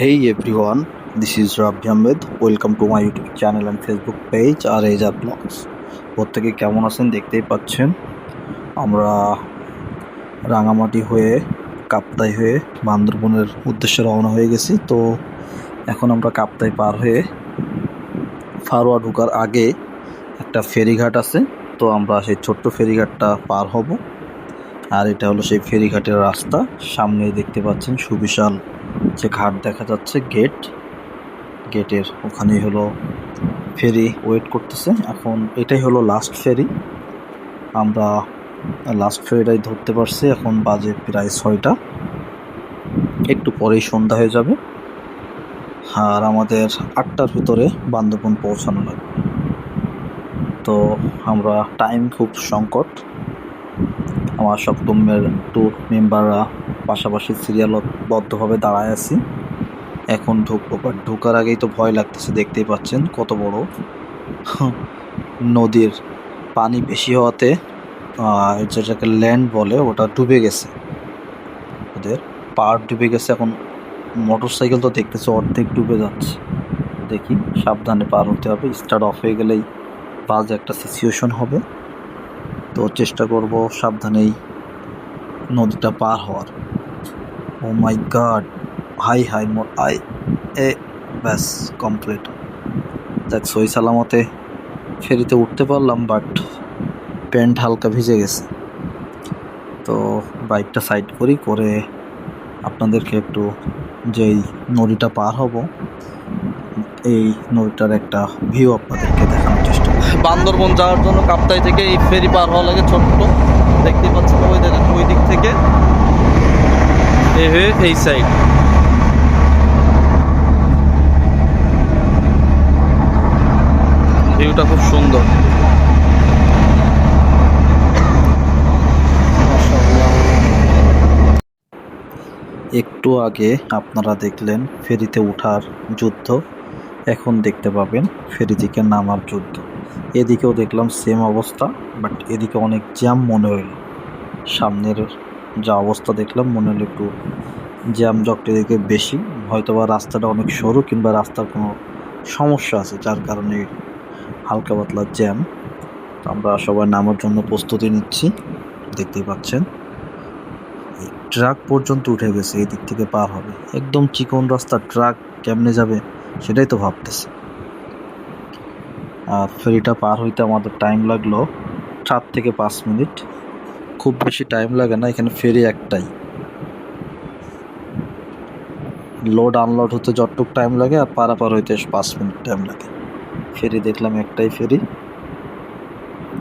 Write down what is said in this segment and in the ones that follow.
Hey everyone, this is Rabbi Ahmed. Welcome to my YouTube channel and Facebook page আর এজার blogs প্রত্যেকে কেমন আছেন দেখতেই পাচ্ছেন? আমরা রাঙামাটি হয়ে কাপ্তাই হয়ে বান্দরবনের উদ্দেশ্যে রওনা হয়ে গেছি। তো এখন আমরা কাপ্তাই পার হয়ে ফারোয়া ঢোকার আগে একটা ফেরিঘাট আছে। তো আমরা সেই ছোট্ট ফেরিঘাটটা পার হব। আর এটা হলো সেই ফেরিঘাটের রাস্তা। সামনেই দেখতে পাচ্ছেন সুবিশাল যে ঘাট দেখা যাচ্ছে গেট গেটের ওখানেই হলো ফেরি ওয়েট করতেছে। এখন এটাই হলো লাস্ট ফেরি। আমরা লাস্ট ফেরিটাই ধরতে পারছি। এখন বাজে প্রায় ছয়টা। একটু পরেই সন্ধ্যা হয়ে যাবে। আর আমাদের আটটার ভিতরে বান্দরবন পৌঁছানো লাগবে। তো আমরা টাইম খুব সংকট। আমার সব টুমের ট্যুর মেম্বাররা পাশাপাশি সিরিয়ালবদ্ধভাবে দাঁড়ায় আছি। এখন ঢুকবো বাট ঢোকার আগেই তো ভয় লাগতেছে, দেখতেই পাচ্ছেন কত বড়। নদীর পানি বেশি হওয়াতে যেটাকে ল্যান্ড বলে, ওটা ডুবে গেছে। ওদের পাড় ডুবে গেছে, এখন মোটর সাইকেল তো দেখতেছে অর্ধেক ডুবে যাচ্ছে। দেখি, সাবধানে পার হতে হবে স্টার্ট অফ হয়ে গেলেই বাজে একটা সিচুয়েশন হবে। তো চেষ্টা করব সাবধানেই নদীটা পার হওয়ার। ও মাই গড হাই হাই মোর আই এ ব্যাস কমপ্লিট দেখ সই সালামতে ফেরিতে উঠতে পারলাম বাট প্যান্ট হালকা ভিজে গেছে। তো বাইকটা সাইড করি, করে আপনাদেরকে একটু যেই নদীটা পার হব, এই নদীটার একটা ভিউ আপনাদেরকে দেখানোর চেষ্টা বান্দরবন যাওয়ার জন্য কাপ্তাই থেকে এই ফেরি পার হওয়া লাগে ছোট্ট। দেখতেই পাচ্ছেন, ওই দেখেন, ওই দিক থেকে এ হয়ে এই সাইড ভিউটা খুব সুন্দর। একটু আগে আপনারা দেখলেন ফেরিতে ওঠার যুদ্ধ। এখন দেখতে পাবেন ফেরি থেকে নামার যুদ্ধ। এদিকেও দেখলাম সেম অবস্থা বাট এদিকে অনেক জ্যাম মনে হলো সামনের যা অবস্থা দেখলাম, মনে হলো একটু জ্যাম জকটা এদিকে বেশি। হয়তো বা রাস্তাটা অনেক সরু কিংবা রাস্তার কোনো সমস্যা আছে, যার কারণে হালকা পাতলা জ্যাম। আমরা সবাই নামার জন্য প্রস্তুতি নিচ্ছি, দেখতেই পাচ্ছেন। ট্রাক পর্যন্ত উঠে গেছে, এই দিক থেকে পার হবে। একদম চিকন রাস্তা, ট্রাক কেমনে যাবে সেটাই তো ভাবতেছি। আর ফেরিটা পার হইতে আমাদের টাইম লাগল চার থেকে পাঁচ মিনিট। খুব বেশি টাইম লাগে না, এখানে ফেরি একটাই। লোড আনলোড হতে যতটুক টাইম লাগে আর পারাপার হইতে পাঁচ মিনিট টাইম লাগে। ফেরি দেখলাম একটাই ফেরি।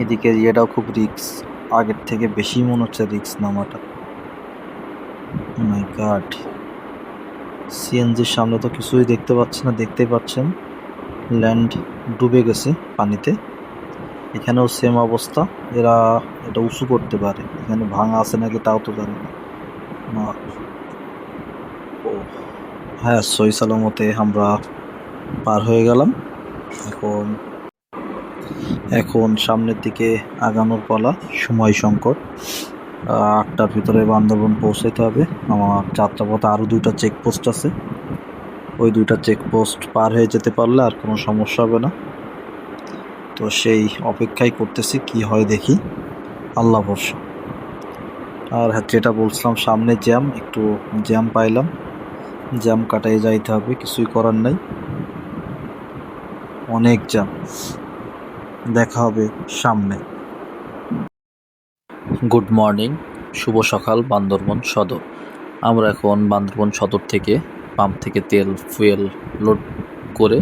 এদিকে ইয়েটাও খুব রিক্স আগের থেকে বেশি মনে হচ্ছে রিক্স নামাটা। মাই গড সিএনজির সামনে তো কিছুই দেখতে পাচ্ছি না, দেখতেই পাচ্ছেন। ল্যান্ড ডুবে গেছে পানিতে। এখানেও সেম অবস্থা। এরা এটা উঁচু করতে পারে। এখানে ভাঙা আছে নাকি তাও তো জানি না। হ্যাঁ সই সালামতে আমরা পার হয়ে গেলাম। এখন এখন সামনের দিকে আগানোর পালা, সময় সংকট। আটটার ভিতরে বান্দরবন পৌঁছাইতে হবে। আমার যাত্রাপথে আরও দুইটা চেকপোস্ট আছে। ওই দুইটা চেকপোস্ট পার হয়ে যেতে পারলে আর কোনো সমস্যা হবে না। তো সেই অপেক্ষাই করতেছি, কি হয় দেখি। আল্লাহ ভরসা। আর হ্যাঁ যেটা বলছিলাম, সামনে জ্যাম, একটু জ্যাম পাইলাম। জ্যাম কাটাই যাইতে হবে, কিছুই করার নাই। অনেক জ্যাম। দেখা হবে সামনে। গুড মর্নিং, শুভ সকাল, বান্দরবন সদর। আমরা এখন বান্দরবন সদর থেকে পাম্প থেকে তেল, ফুয়েল লোড করে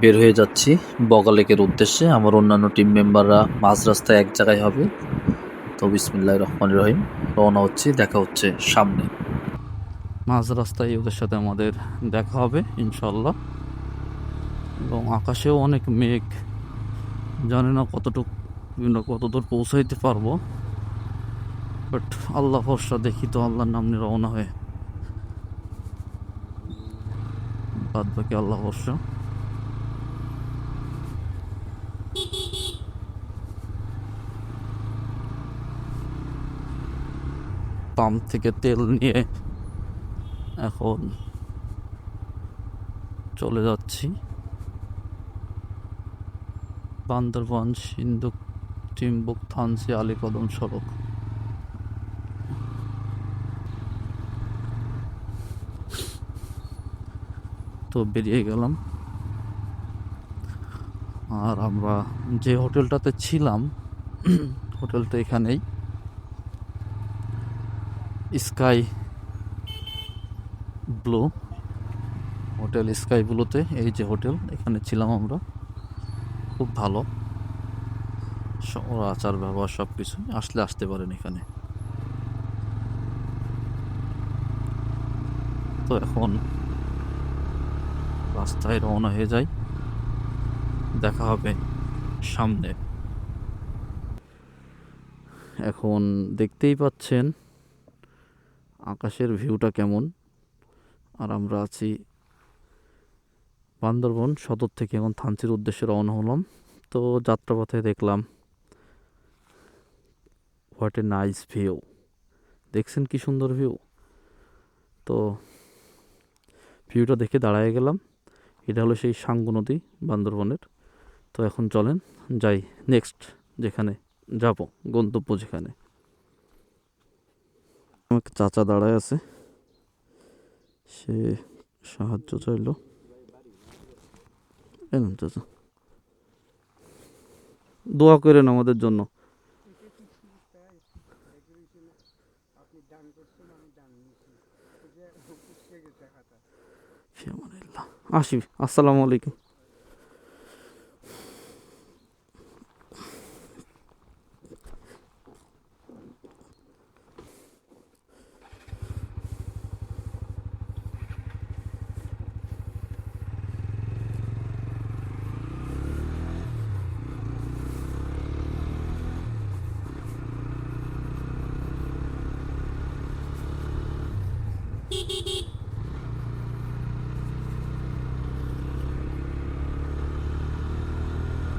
বের হয়ে যাচ্ছি বগালেকের উদ্দেশ্যে। আমার অন্যান্য টিম মেম্বাররা মাঝ রাস্তায় এক জায়গায় হবে। তো বিসমিল্লাহ রহমান রহিম, রওনা হচ্ছে, দেখা হচ্ছে সামনে। মাঝ রাস্তায় ওদের সাথে আমাদের দেখা হবে ইনশাল্লাহ এবং আকাশেও অনেক মেঘ। জানি না কতটুকু কত দূর পৌঁছাইতে পারব। বাট আল্লাহ ভরসা, দেখি তো আল্লাহর নাম নিয়ে রওনা হয়ে। বাদ বাকি আল্লাহ ভরসা। পাম্প থেকে তেল নিয়ে এখন চলে যাচ্ছি। বান্দরবান, সিন্ধুক চিম্বুক থানসি আলীকদম সড়ক। তো বেরিয়ে গেলাম। আর আমরা যে হোটেলটাতে ছিলাম, হোটেলটা এখানেই। Sky blue. হোটেল স্কাই ব্লুতে, এই যে হোটেল, এখানে ছিলাম আমরা। খুব ভালো। আচার, ব্যবহার সব কিছু আসলে আসতে পারেন এখানে। তো এখন রাস্তায় রওনা হয়ে যাই। দেখা হবে সামনে। এখন দেখতেই পাচ্ছেন আকাশের ভিউটা কেমন? আর আমরা আছি বান্দরবন সদর থেকে এখন থানচির উদ্দেশ্যে রওনা হলাম। তো যাত্রাপথে দেখলাম হোয়াট এ নাইস ভিউ দেখছেন কি সুন্দর ভিউ তো ভিউটা দেখে দাঁড়ায় গেলাম। এটা হলো সেই সাঙ্গু নদী বান্দরবনের। তো এখন চলেন, যাই নেক্সট যেখানে যাব, গন্তব্য যেখানে। আমাকে চাচা দাঁড়ায় আছে। সে সাহায্য চাইলো। এলাম চাচা। দোয়া করেন আমাদের জন্য। আসি আসসালামু আলাইকুম।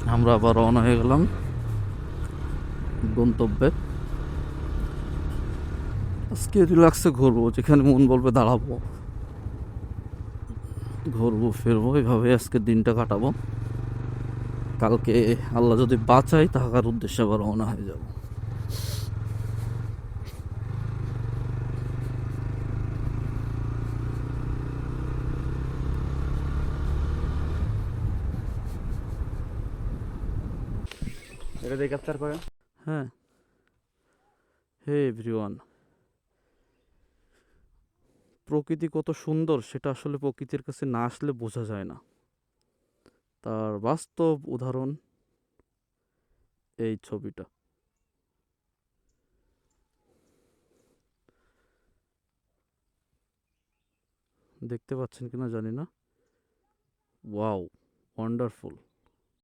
আমরা আবার রওনা হয়ে গেলাম গন্তব্যে। আজকে রিল্যাক্সে ঘুরবো, যেখানে মন বলবে দাঁড়াবো। ঘুরবো, ফিরবো এইভাবে আজকে দিনটা কাটাবো। কালকে আল্লাহ যদি বাঁচাই তাহার উদ্দেশ্যে আবার রওনা হয়ে যাব। এটা করে হ্যাঁ। হে এভরিওয়ান, প্রকৃতি কত সুন্দর সেটা আসলে প্রকৃতির কাছে না আসলে বোঝা যায় না। তার বাস্তব উদাহরণ এই ছবিটা। দেখতে পাচ্ছেন কিনা জানি না। Wow, wonderful.